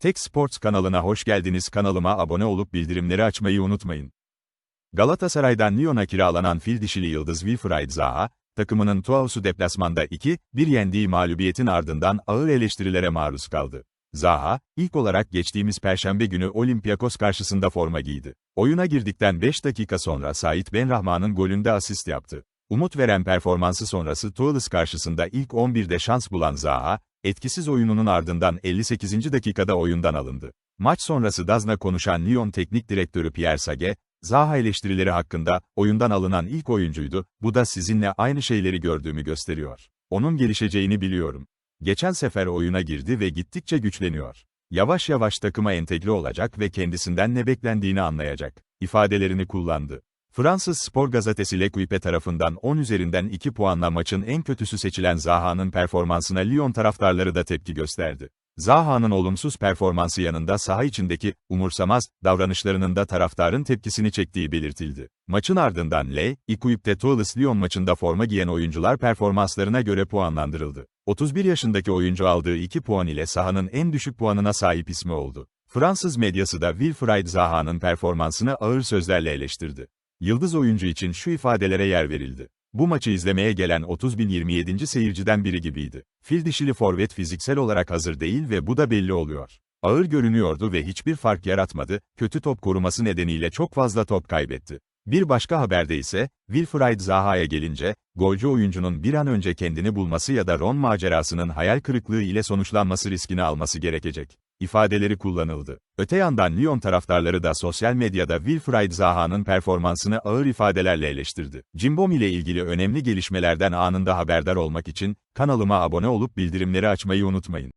Tek Sports kanalına hoş geldiniz. Kanalıma abone olup bildirimleri açmayı unutmayın. Galatasaray'dan Lyon'a kiralanan fil dişili yıldız Wilfried Zaha, takımının Tuaus'u deplasmanda 2-1 yendiği mağlubiyetin ardından ağır eleştirilere maruz kaldı. Zaha, ilk olarak geçtiğimiz perşembe günü Olympiakos karşısında forma giydi. Oyuna girdikten 5 dakika sonra Sait Benrahman'ın golünde asist yaptı. Umut veren performansı sonrası Toulouse karşısında ilk 11'de şans bulan Zaha, etkisiz oyununun ardından 58. dakikada oyundan alındı. Maç sonrası Dazna konuşan Lyon Teknik Direktörü Pierre Sage, Zaha eleştirileri hakkında, oyundan alınan ilk oyuncuydu, bu da sizinle aynı şeyleri gördüğümü gösteriyor. Onun gelişeceğini biliyorum. Geçen sefer oyuna girdi ve gittikçe güçleniyor. Yavaş yavaş takıma entegre olacak ve kendisinden ne beklendiğini anlayacak, ifadelerini kullandı. Fransız spor gazetesi L'Equipe tarafından 10 üzerinden 2 puanla maçın en kötüsü seçilen Zaha'nın performansına Lyon taraftarları da tepki gösterdi. Zaha'nın olumsuz performansı yanında saha içindeki, umursamaz, davranışlarının da taraftarın tepkisini çektiği belirtildi. Maçın ardından Le, Equipe Toulouse-Lyon maçında forma giyen oyuncular performanslarına göre puanlandırıldı. 31 yaşındaki oyuncu aldığı 2 puan ile sahanın en düşük puanına sahip ismi oldu. Fransız medyası da Wilfried Zaha'nın performansını ağır sözlerle eleştirdi. Yıldız oyuncu için şu ifadelere yer verildi. Bu maçı izlemeye gelen 30.027. seyirciden biri gibiydi. Fil dişili forvet fiziksel olarak hazır değil ve bu da belli oluyor. Ağır görünüyordu ve hiçbir fark yaratmadı, kötü top koruması nedeniyle çok fazla top kaybetti. Bir başka haberde ise, Wilfried Zaha'ya gelince, golcü oyuncunun bir an önce kendini bulması ya da Ron macerasının hayal kırıklığı ile sonuçlanması riskini alması gerekecek ifadeleri kullanıldı. Öte yandan Lyon taraftarları da sosyal medyada Wilfried Zaha'nın performansını ağır ifadelerle eleştirdi. Cimbom ile ilgili önemli gelişmelerden anında haberdar olmak için, kanalıma abone olup bildirimleri açmayı unutmayın.